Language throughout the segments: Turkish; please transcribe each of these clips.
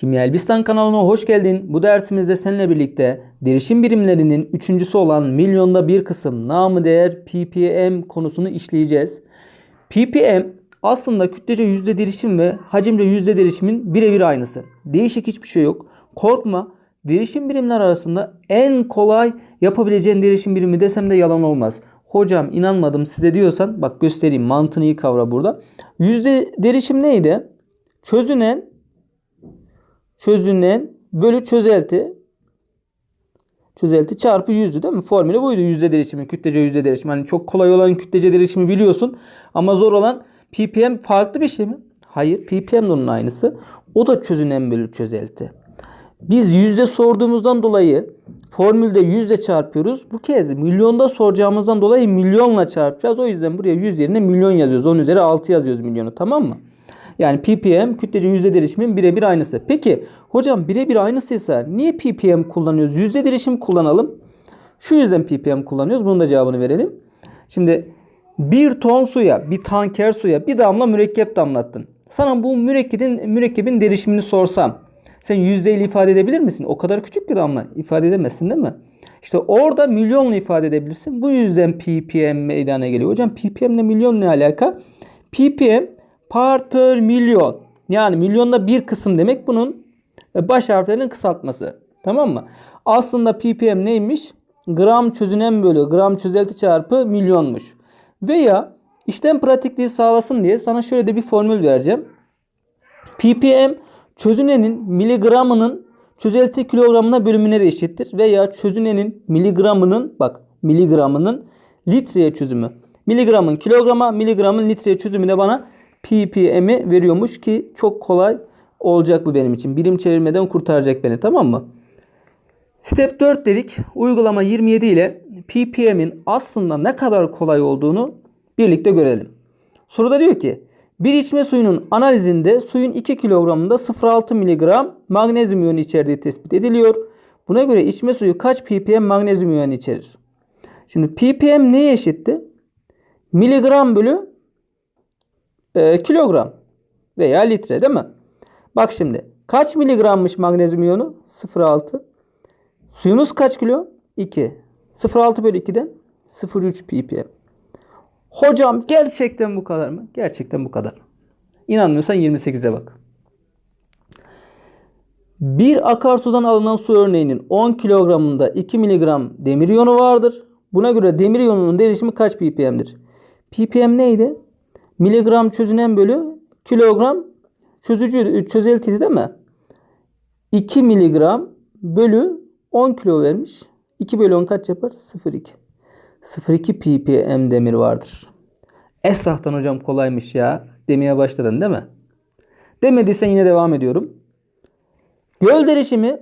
Kimya Elbistan kanalına hoş geldin. Bu dersimizde seninle birlikte derişim birimlerinin üçüncüsü olan milyonda bir kısım namı değer ppm konusunu işleyeceğiz. ppm aslında kütlece yüzde derişim ve hacimce yüzde derişimin birebir aynısı. Değişik hiçbir şey yok. Korkma. Derişim birimler arasında en kolay yapabileceğin derişim birimi desem de yalan olmaz. Hocam inanmadım size diyorsan bak göstereyim mantığını iyi kavra burada. Yüzde derişim neydi? Çözünen çözünen bölü çözelti çözelti çarpı yüzdü değil mi? Formülü buydu yüzde derişimi, kütlece yüzde derişimi. Hani çok kolay olan kütlece derişimi biliyorsun ama zor olan ppm farklı bir şey mi? Hayır, ppm de onun aynısı. O da çözünen bölü çözelti. Biz yüzde sorduğumuzdan dolayı formülde yüzde çarpıyoruz. Bu kez milyonda soracağımızdan dolayı milyonla çarpacağız. O yüzden buraya 100 yerine milyon yazıyoruz. 10 üzeri 6 yazıyoruz milyonu tamam mı? Yani ppm kütlece yüzde derişimin birebir aynısı. Peki hocam birebir aynısıysa niye ppm kullanıyoruz? Yüzde derişim kullanalım. Şu yüzden ppm kullanıyoruz. Bunun da cevabını verelim. Şimdi bir ton suya, bir tanker suya bir damla mürekkep damlattın. Sana bu mürekkebin, mürekkebin derişimini sorsam sen yüzdeyle ifade edebilir misin? O kadar küçük bir damla ifade edemezsin değil mi? İşte orada milyonla ifade edebilirsin. Bu yüzden ppm meydana geliyor. Hocam ppm ile milyon ne alaka? ppm part per milyon. Yani milyonda bir kısım demek bunun baş harflerinin kısaltması. Tamam mı? Aslında ppm neymiş? Gram çözünen bölü gram çözelti çarpı milyonmuş. Veya işlem pratikliği sağlasın diye sana şöyle de bir formül vereceğim. ppm çözünenin miligramının çözelti kilogramına bölümüne de eşittir. Veya çözünenin miligramının bak miligramının litreye çözümü. Miligramın kilograma, miligramın litreye çözümü bana ppm'i veriyormuş ki çok kolay olacak bu benim için. Birim çevirmeden kurtaracak beni tamam mı? Step 4 dedik. Uygulama 27 ile ppm'in aslında ne kadar kolay olduğunu birlikte görelim. Soruda diyor ki bir içme suyunun analizinde suyun 2 kilogramında 0,6 mg magnezyum iyonu içerdiği tespit ediliyor. Buna göre içme suyu kaç ppm magnezyum iyonu içerir? Şimdi ppm neye eşitti? Miligram bölü e, kilogram veya litre değil mi? Bak şimdi kaç miligrammış magnezyum iyonu? 0,6. Suyumuz kaç kilo? 2. 0,6 bölü 2'den 0,3 ppm. Hocam gerçekten bu kadar mı? Gerçekten bu kadar. İnanmıyorsan 28'e bak. Bir akarsudan alınan su örneğinin 10 kilogramında 2 miligram demir iyonu vardır. Buna göre demir iyonunun derişimi kaç ppm'dir? ppm neydi? Miligram çözünen bölü kilogram çözücü çözeltiydi değil mi? 2 miligram bölü 10 kilo vermiş. 2 bölü 10 kaç yapar? 0,2. 0,2 ppm demir vardır. Esrahtan hocam kolaymış ya. Demeye başladın değil mi? Demediysen yine devam ediyorum. Göl derişimi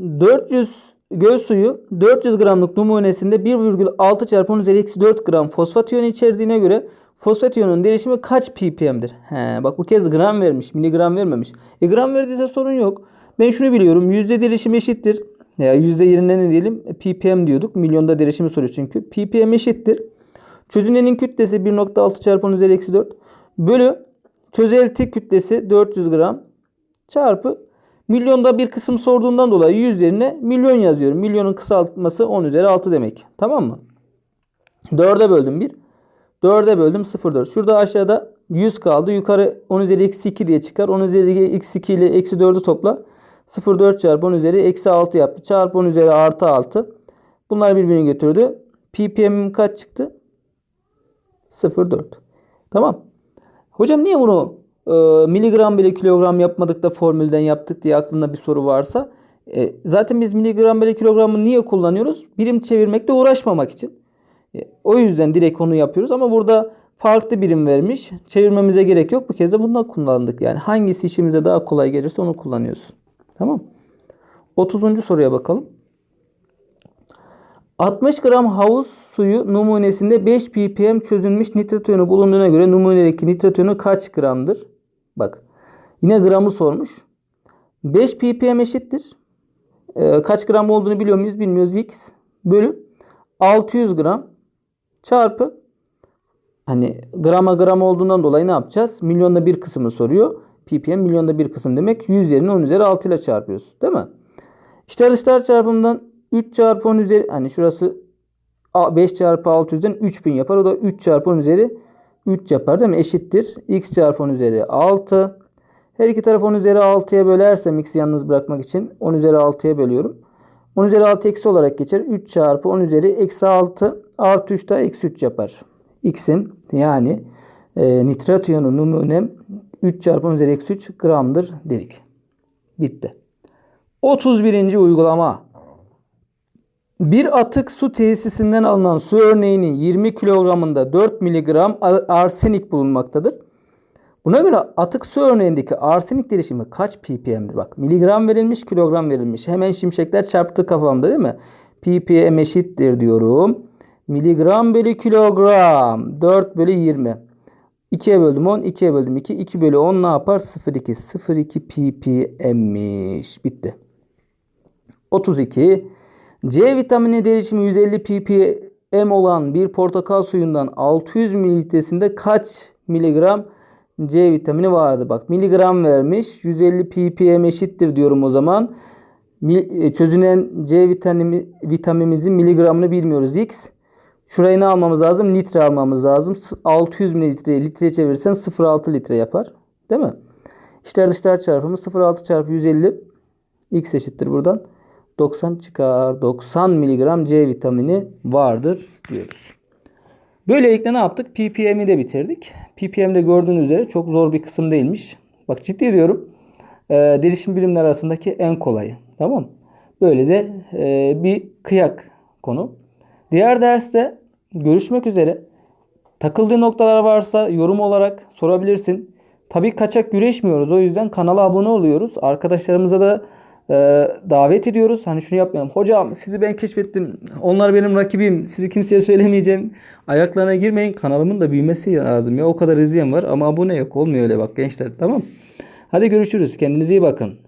400 göl suyu 400 gramlık numunesinde 1,6 çarpı 10 üzeri eksi 4 gram fosfat iyonu içerdiğine göre fosfat iyonunun derişimi kaç ppm'dir? He, bak bu kez gram vermiş, miligram vermemiş. E gram verdiyse sorun yok. Ben şunu biliyorum. Yüzde derişim eşittir. Ya yüzde yerine ne diyelim? E, ppm diyorduk. Milyonda derişimi soruyor çünkü. ppm eşittir. Çözünenin kütlesi 1.6 çarpı 10 üzeri eksi 4 bölü çözelti kütlesi 400 gram çarpı milyonda bir kısım sorduğundan dolayı 100 yerine milyon yazıyorum. Milyonun kısaltması 10 üzeri 6 demek. Tamam mı? 4'e böldüm 1. 4'e böldüm 0,4. Şurada aşağıda 100 kaldı. Yukarı 10 üzeri eksi 2 diye çıkar. 10 üzeri eksi 2 ile eksi 4'ü topla. 0,4 çarpı 10 üzeri eksi 6 yaptı. Çarpı 10 üzeri artı 6. Bunlar birbirini götürdü. ppm'im kaç çıktı? 0,4. Tamam. Hocam niye bunu e, miligram bile kilogram yapmadık da formülden yaptık diye aklında bir soru varsa. E, zaten biz miligram bile kilogramı niye kullanıyoruz? Birim çevirmekle uğraşmamak için. E, o yüzden direkt onu yapıyoruz ama burada farklı birim vermiş. Çevirmemize gerek yok. Bu kez de bundan kullandık. Yani hangisi işimize daha kolay gelirse onu kullanıyoruz. Tamam. 30. soruya bakalım. 60 gram havuz suyu numunesinde 5 ppm çözülmüş nitrat iyonu bulunduğuna göre numunedeki nitrat iyonu kaç gramdır? Bak. Yine gramı sormuş. 5 ppm eşittir. Ee, kaç gram olduğunu biliyor muyuz? Bilmiyoruz. X bölü 600 gram çarpı hani grama gram olduğundan dolayı ne yapacağız? Milyonda bir kısmını soruyor. ppm milyonda bir kısım demek. 100 yerine 10 üzeri 6 ile çarpıyoruz. Değil mi? İçler dışlar çarpımından 3 çarpı 10 üzeri hani şurası A- 5 çarpı 600'den 3000 yapar. O da 3 çarpı 10 üzeri 3 yapar değil mi? Eşittir. x çarpı 10 üzeri 6. Her iki tarafı 10 üzeri 6'ya bölersem x'i yalnız bırakmak için 10 üzeri 6'ya bölüyorum. 10 üzeri 6 eksi olarak geçer. 3 çarpı 10 üzeri eksi 6 artı 3 daha eksi 3 yapar. X'im yani e, nitrat iyonu numunem 3 çarpı 10 üzeri eksi 3 gramdır dedik. Bitti. 31. uygulama. Bir atık su tesisinden alınan su örneğinin 20 kilogramında 4 miligram arsenik bulunmaktadır. Buna göre atık su örneğindeki arsenik derişimi kaç ppm'dir? Bak miligram verilmiş, kilogram verilmiş. Hemen şimşekler çarptı kafamda değil mi? ppm eşittir diyorum. Miligram bölü kilogram. 4 bölü 20. 2'ye böldüm 10, 2'ye böldüm 2. 2 bölü 10 ne yapar? 0,2. 0,2 ppm'miş. Bitti. 32. C vitamini derişimi 150 ppm olan bir portakal suyundan 600 mililitresinde kaç miligram C vitamini vardı? Bak miligram vermiş. 150 ppm eşittir diyorum o zaman. E, Çözünen C vitamini, vitaminimizin miligramını bilmiyoruz. X. Şurayı ne almamız lazım? Litre almamız lazım. S- 600 mililitreye litreye çevirirsen 0,6 litre yapar. Değil mi? İçler dışlar çarpımı 0,6 çarpı 150 X eşittir buradan. 90 çıkar. 90 miligram C vitamini vardır diyoruz. Böylelikle ne yaptık? ppm'i de bitirdik. ppm'de gördüğünüz üzere çok zor bir kısım değilmiş. Bak ciddi diyorum. Ee, derişim birimler arasındaki en kolayı. Tamam Böyle de e, bir kıyak konu. Diğer derste görüşmek üzere. Takıldığı noktalar varsa yorum olarak sorabilirsin. Tabii kaçak güreşmiyoruz. O yüzden kanala abone oluyoruz. Arkadaşlarımıza da e, davet ediyoruz. Hani şunu yapmayalım. Hocam sizi ben keşfettim. Onlar benim rakibim. Sizi kimseye söylemeyeceğim. Ayaklarına girmeyin. Kanalımın da büyümesi lazım ya. O kadar izleyen var ama abone yok. Olmuyor öyle bak gençler. Tamam. Hadi görüşürüz. Kendinize iyi bakın.